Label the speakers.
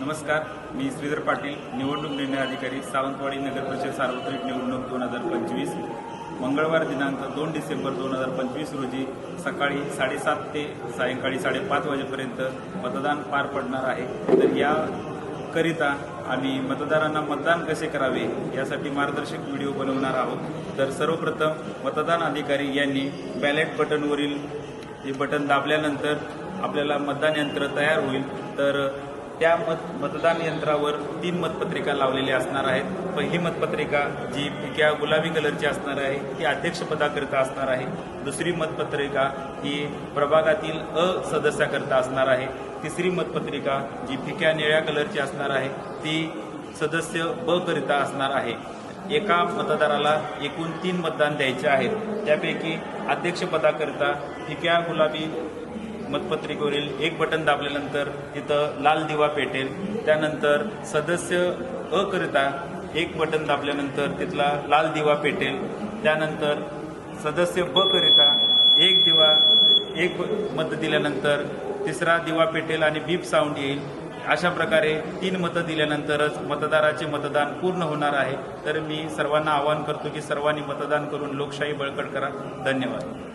Speaker 1: नमस्कार मी श्रीधर पाटील निवडणूक निर्णय अधिकारी सावंतवाडी नगर परिषद सार्वत्रिक निवडणूक दोन हजार पंचवीस. मंगळवार दिनांक दोन डिसेंबर दोन हजार पंचवीस रोजी सकाळी साडेसात ते सायंकाळी साडेपाच वाजेपर्यंत मतदान पार पडणार आहे. तर याकरिता आम्ही मतदारांना मतदान कसे करावे यासाठी मार्गदर्शक व्हिडिओ बनवणार आहोत. तर सर्वप्रथम मतदान अधिकारी यांनी बॅलेट बटनवरील हे बटन दाबल्यानंतर आपल्याला मतदान यंत्र तयार होईल. तर त्या मत मतदान यंत्रावर तीन मतपत्रिका लावलेल्या असणार आहेत. पहिली मतपत्रिका जी फिक्या गुलाबी कलरची असणार आहे ती अध्यक्षपदाकरिता असणार आहे. दुसरी मतपत्रिका ही प्रभागातील अ सदस्याकरिता असणार आहे. तिसरी मतपत्रिका जी फिक्या निळ्या कलरची असणार आहे ती सदस्य ब करिता असणार आहे. एका मतदाराला एकूण तीन मतदान द्यायचे आहेत. त्यापैकी अध्यक्षपदाकरिता फिक्या गुलाबी मतपत्रिकेवरील एक बटन दाबल्यानंतर तिथं लाल दिवा पेटेल. त्यानंतर सदस्य अ करिता एक बटन दाबल्यानंतर तिथला लाल दिवा पेटेल. त्यानंतर सदस्य ब करिता एक दिवा एक मत दिल्यानंतर तिसरा दिवा पेटेल आणि बीप साऊंड येईल. अशा प्रकारे तीन मतं दिल्यानंतरच मतदाराचे मतदान पूर्ण होणार आहे. तर मी सर्वांना आवाहन करतो की सर्वांनी मतदान करून लोकशाही बळकट करा. धन्यवाद.